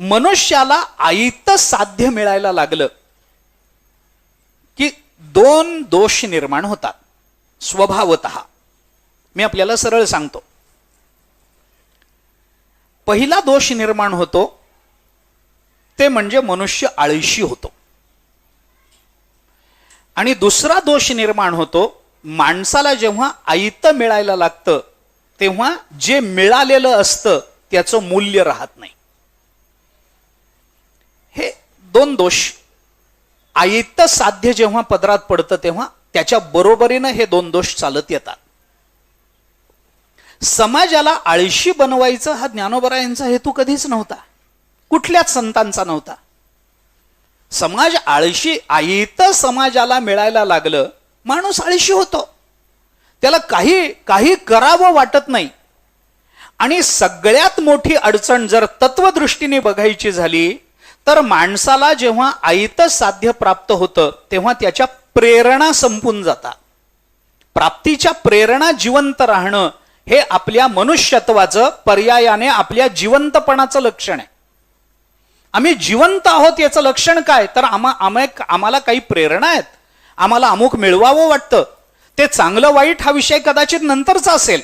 मनुष्याला आईत साध्य मिळायला लागलं की दोन दोष निर्माण होतात स्वभावत. मी आपल्याला सरळ सांगतो. पहिला दोष निर्माण होतो ते म्हणजे मनुष्य आळशी होतो. आणि दुसरा दोष निर्माण होतो माणसाला जेव्हा आयत मिळायला लागतं तेव्हा जे मिळालेलं असतं त्याचं मूल्य राहत नाही. हे दोन दोष. आयत साध्य जेव्हा पदरात पडतं तेव्हा त्याच्या बरोबरीनं हे दोन दोष चालत येतात. समाजाला आळशी बनवायचं हा ज्ञानोबरायांचा हेतू कधीच नव्हता. कुठल्याच संतांचा नव्हता. समाज आळशी आयत समाजाला मिळायला लागलं माणूस आळशी होतो. त्याला काही काही करावं वाटत नाही. आणि सगळ्यात मोठी अडचण जर तत्वदृष्टीने बघायची झाली तर माणसाला जेव्हा आयत साध्य प्राप्त होतं तेव्हा त्याच्या प्रेरणा संपून जातात. प्राप्तीच्या प्रेरणा जिवंत राहणं हे आपल्या मनुष्यत्वाचं पर्यायाने आपल्या जिवंतपणाचं लक्षण आहे. आम्ही जिवंत आहोत याचं लक्षण काय? तर आम्हा आम्हा आम्हाला काही प्रेरणा आहेत. आम्हाला अमुक मिळवावं वाटतं. ते चांगलं वाईट हा विषय कदाचित नंतरचा असेल.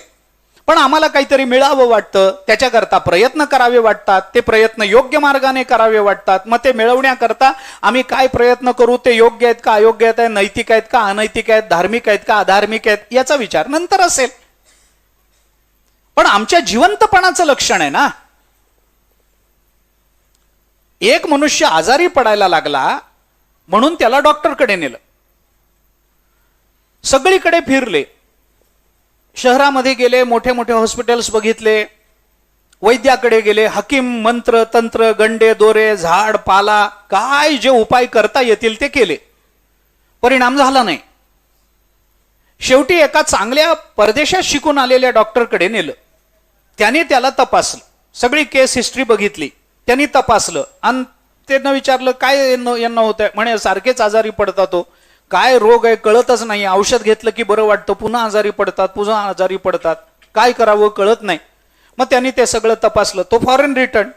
पण आम्हाला काहीतरी मिळावं वाटतं त्याच्याकरता प्रयत्न करावे वाटतात ते प्रयत्न योग्य मार्गाने करावे वाटतात. मग ते मिळवण्याकरता आम्ही काय प्रयत्न करू ते योग्य आहेत का अयोग्य आहेत नैतिक आहेत का अनैतिक आहेत धार्मिक आहेत का अधार्मिक आहेत याचा विचार नंतर असेल. पण आमच्या जिवंतपणाचं लक्षण आहे ना. एक मनुष्य आजारी पडायला लागला म्हणून त्याला डॉक्टरकडे नेलं. सगळीकडे फिरले. शहरामध्ये गेले मोठे मोठे हॉस्पिटल्स बघितले वैद्याकडे गेले हकीम मंत्र तंत्र गंडे दोरे झाड पाला काय जे उपाय करता येतील ते केले. परिणाम झाला नाही. शेवटी एका चांगल्या परदेशात शिकून आलेल्या डॉक्टरकडे नेलं. त्याने त्याला तपासलं. सगळी केस हिस्ट्री बघितली. त्यांनी तपासलं. आणि त्यांना विचारलं काय यांना यांना होत आहे म्हणे सारखेच आजारी पडतात तो. काय रोग आहे कळतच नाही. औषध घेतलं की बरं वाटतं. पुन्हा आजारी पडतात पुन्हा आजारी पडतात. काय करावं कळत नाही. मग त्यांनी ते सगळं तपासलं. तो फॉरेन रिटर्न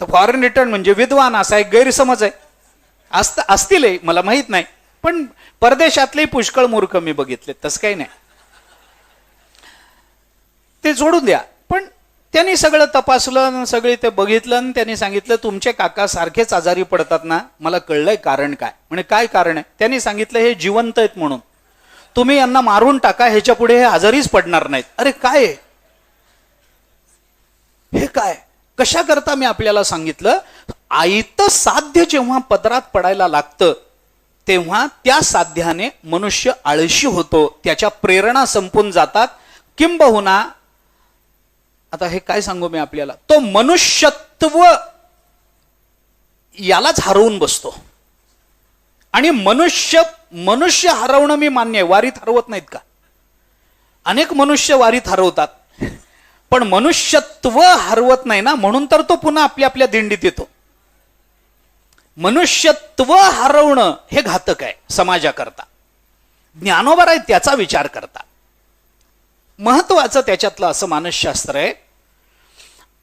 तर फॉरेन रिटर्न म्हणजे विद्वान असा एक गैरसमज आहे. असत असतील मला माहीत नाही. पण परदेशातले पुष्कळ मूर्ख मी बघितले तसं काही नाही. ते सोडून द्या. त्यांनी सगळं तपासलं सगळी ते बघितलं आणि त्यांनी सांगितलं तुमचे काका सारखेच आजारी पडतात ना? मला कळलंय कारण काय. म्हणजे काय कारण आहे? त्यांनी सांगितलं हे जिवंत आहेत म्हणून. तुम्ही यांना मारून टाका ह्याच्या पुढे हे आजारीच पडणार नाहीत. अरे काय हे काय कशा करता मी आपल्याला सांगितलं? आईत साध्य जेव्हा पदरात पडायला लागतं तेव्हा त्या साध्याने मनुष्य आळशी होतो. त्याच्या प्रेरणा संपून जातात. किंबहुना आता हे काय सांगू मी आपल्याला? तो मनुष्यत्व यालाच हरवून बसतो. आणि मनुष्य मनुष्य हरवणं मी मान्य आहे. वारीत हरवत नाहीत का? अनेक मनुष्य वारीत हरवतात. पण मनुष्यत्व हरवत नाही ना म्हणून तर तो पुन्हा आपल्या आपल्या दिंडीत येतो. मनुष्यत्व हरवणं हे घातक आहे समाजाकरता. ज्ञानोबर आहे त्याचा विचार करता. महत्वाचं त्याच्यातलं असं मानसशास्त्र आहे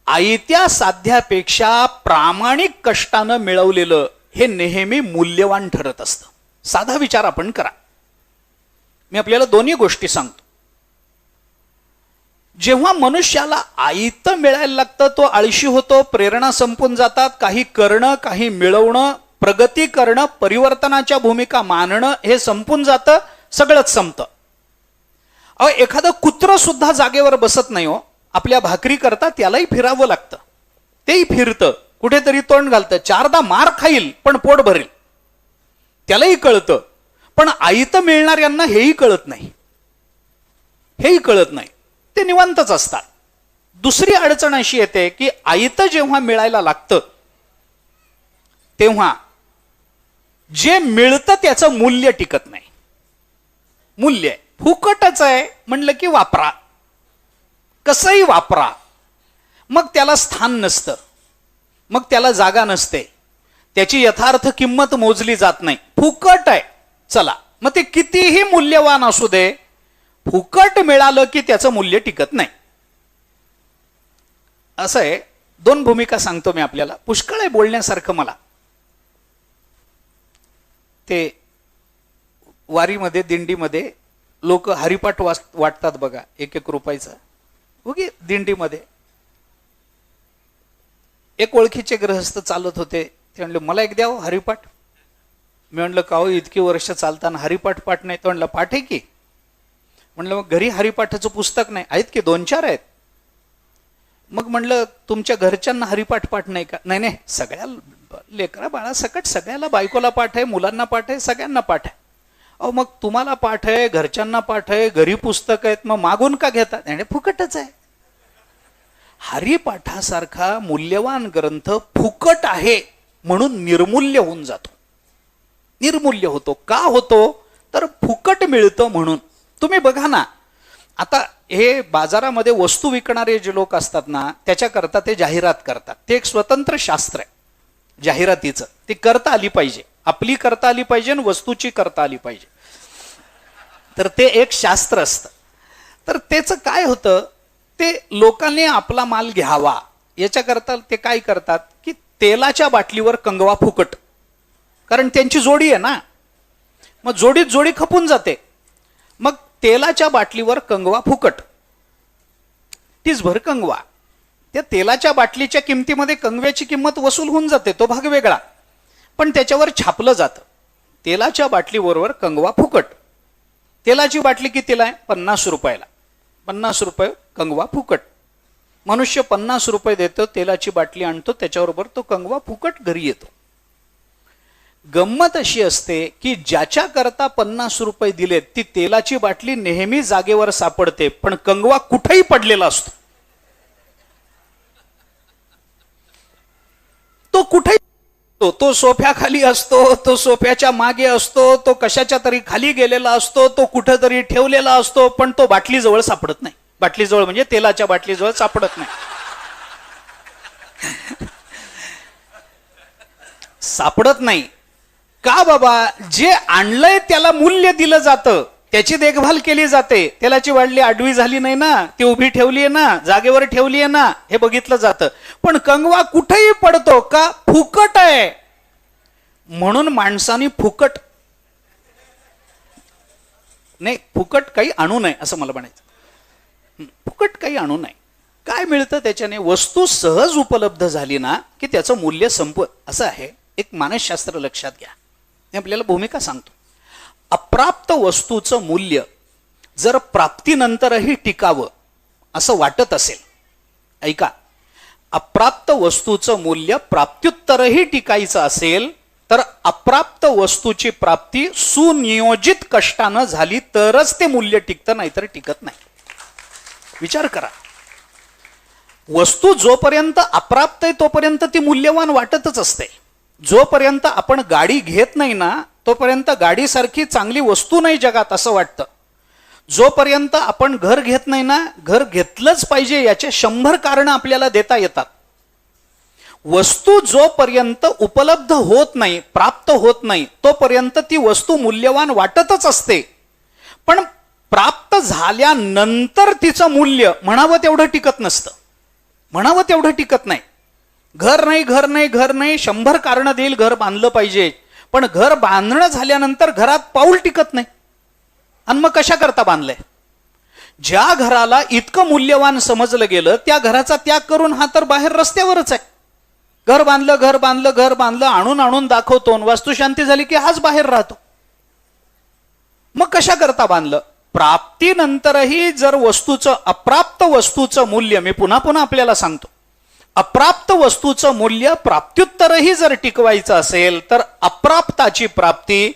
आयत्या साध्यापेक्षा प्रामाणिक कष्टानं मिळवलेलं हे नेहमी मूल्यवान ठरत असतं. साधा विचार आपण करा. मी आपल्याला दोन्ही गोष्टी सांगतो. जेव्हा मनुष्याला आयत मिळायला लागतं तो आळशी होतो प्रेरणा संपून जातात काही करणं काही मिळवणं प्रगती करणं परिवर्तनाच्या भूमिका मानणं हे संपून जातं सगळंच संपतं. अहो एखादं कुत्रं सुद्धा जागेवर बसत नाही हो. आपल्या भाकरी करता त्यालाही फिरावं लागतं. तेही फिरतं. कुठेतरी तोंड घालतं. चारदा मार खाईल पण पोट भरेल. त्यालाही कळतं. पण आईत मिळणाऱ्यांना हेही कळत नाही. हेही कळत नाही. ते निवांतच असतात. दुसरी अडचण अशी येते की आईत जेव्हा मिळायला लागतं तेव्हा जे मिळतं त्याचं मूल्य टिकत नाही. मूल्य आहे. फुकटच आहे. म्हणलं की वापरा. कसंही वापरा. मग त्याला स्थान नसतं. मग त्याला जागा नसते. त्याची यथार्थ किंमत मोजली जात नाही. फुकट आहे. चला. मग ते कितीही मूल्यवान असू दे फुकट मिळालं की त्याचं मूल्य टिकत नाही. असं आहे. दोन भूमिका सांगतो मी आपल्याला. पुष्कळ आहे बोलण्यासारखं मला. ते वारीमध्ये दिंडीमध्ये लोक हरिपाठ वाच वाटतात बघा. एक एक रुपयाचा. उगी दिंडीमध्ये. एक ओळखीचे ग्रहस्थ चालत होते. ते म्हणले मला एक द्यावं हरिपाठ. मी म्हणलं का हो इतकी वर्ष चालताना हरिपाठ पाठ नाही. तो म्हणलं पाठ आहे की? म्हणलं मग घरी हरिपाठाचं पुस्तक नाही. आहेत की? दोन चार आहेत. मग म्हणलं तुमच्या घरच्यांना हरिपाठ पाठ नाही का? नाही नाही सगळ्या लेकरा बाळा सकट सगळ्याला बायकोला पाठ आहे मुलांना पाठ आहे सगळ्यांना पाठ आहे. अहो मग तुम्हाला पाठ आहे घरच्यांना पाठ आहे घरी पुस्तक आहेत मग मागून का घेतात? आणि फुकटच आहे. हरिपाठासारखा मूल्यवान ग्रंथ फुकट आहे म्हणून निर्मूल्य होऊन जातो. निर्मूल्य होतो. का होतो? तर फुकट मिळतं म्हणून. तुम्ही बघा ना आता हे बाजारामध्ये वस्तू विकणारे जे लोक असतात ना त्याच्याकरता ते जाहिरात करतात. ते एक स्वतंत्र शास्त्र आहे जाहिरातीचं. ती करता आली पाहिजे. आपली करता आली पाहिजे आणि वस्तूची करता आली पाहिजे. तर ते एक शास्त्र असतं. तर त्याचं काय होतं? ते लोकांनी आपला माल घ्यावा. याच्याकरता ते काय करतात? की तेलाच्या बाटलीवर कंगवा फुकट. कारण त्यांची जोडी आहे ना. मग जोडीत जोडी खपून जाते. मग तेलाच्या बाटलीवर कंगवा फुकट. तीच भर कंगवा. त्या तेलाच्या बाटलीच्या किमतीमध्ये कंगव्याची किंमत वसूल होऊन जाते. तो भाग वेगळा. पण त्याच्यावर छापलं जातं. तेलाच्या बाटलीबरोबर कंगवा फुकट. तेलाची बाटली कितीला आहे? पन्नास रुपयाला. पन्नास रुपये कंगवा फुकट. मनुष्य पन्नास रुपये देतो तेलाची बाटली आणतो त्याच्याबरोबर तो कंगवा फुकट घरी येतो. गंमत अशी असते की ज्याच्या करता पन्नास रुपये दिलेत ती तेलाची बाटली नेहमी जागेवर सापडते पण कंगवा कुठेही पडलेला असतो. तो कुठेही तो तो सोफ्याखाली असतो तो सोफ्याच्या मागे असतो तो कशाच्या तरी खाली गेलेला असतो तो कुठंतरी ठेवलेला असतो पण तो बाटलीजवळ सापडत नाही. बाटलीजवळ म्हणजे तेलाच्या बाटलीजवळ सापडत नाही. सापडत नाही. का बाबा? जे आणलंय त्याला मूल्य दिलं जातं. त्याची देखभाल केली जाते. तेलाची वाढली आडवी झाली नाही ना ती उभी ठेवली आहे ना जागेवर ठेवली आहे ना हे बघितलं जातं. पण कंगवा कुठेही पडतो का? फुकट आहे. म्हणून माणसाने फुकट नाही फुकट काही आणू नये असं मला म्हणायचं. फुकट काही आणू नये. काय मिळतं त्याच्याने? वस्तू सहज उपलब्ध झाली ना की त्याचं मूल्य संप असं आहे. एक मानसशास्त्र लक्षात घ्या. मी आपल्याला भूमिका सांगतो. अप्राप्त वस्तूचं मूल्य जर प्राप्तीनंतरही टिकावं असं वाटत असेल ऐका अप्राप्त वस्तूचं मूल्य प्राप्त्युत्तरही टिकायचं असेल तर अप्राप्त वस्तूची प्राप्ती सुनियोजित कष्टानं झाली तरच ते मूल्य टिकतं नाहीतर टिकत नाही. विचार करा. वस्तू जोपर्यंत अप्राप्त आहे तोपर्यंत ती मूल्यवान वाटतच असते. जोपर्यंत आपण गाडी घेत नाही ना तोपर्यंत गाडीसारखी चांगली वस्तू नाही जगात असं वाटतं. जोपर्यंत आपण घर घेत नाही ना घर घेतलंच पाहिजे याचे शंभर कारण आपल्याला देता येतात. वस्तू जोपर्यंत उपलब्ध होत नाही प्राप्त होत नाही तोपर्यंत ती वस्तू मूल्यवान वाटतच असते. पण प्राप्त झाल्यानंतर तिचं मूल्य म्हणावं तेवढं टिकत नसतं. म्हणावं तेवढं टिकत नाही. घर नाही घर नाही घर नाही शंभर कारणं देईल घर बांधलं पाहिजे. पण घर बांधणं झाल्यानंतर घरात पाऊल टिकत नाही. आणि मग कशा करता बांधलंय? ज्या घराला इतकं मूल्यवान समजलं गेलं त्या घराचा त्याग करून हा तर बाहेर रस्त्यावरच आहे. घर बांधलं घर बांधलं घर बांधलं आणून आणून दाखवतो आणि वास्तुशांती झाली की हाच बाहेर राहतो. मग कशा करता बांधलं? प्राप्तीनंतरही जर वस्तूचं अप्राप्त वस्तूचं मूल्य मी पुन्हा पुन्हा आपल्याला सांगतो. अप्राप्त वस्तूचं मूल्य प्राप्त्युत्तरही जर टिकवायचं असेल तर अप्राप्ताची प्राप्ती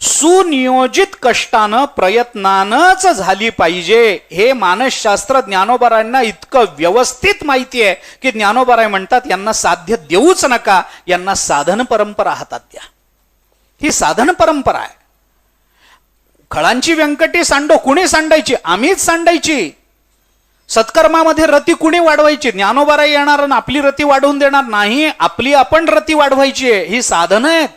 सुनियोजित कष्टानं प्रयत्नानंच झाली पाहिजे. हे मानसशास्त्र ज्ञानोबरांना इतकं व्यवस्थित माहिती आहे की ज्ञानोबराय म्हणतात यांना साध्य देऊच नका यांना साधन परंपरा हातात द्या. ही साधन परंपरा आहे. खळांची व्यंकटी सांडो कुणी सांडायची? आम्हीच सांडायची. सत्कर्मामध्ये रती कुणी वाढवायची? ज्ञानोबारा येणार आणि आपली रती वाढवून देणार नाही. आपली आपण रती वाढवायची आहे. ही साधनं आहेत.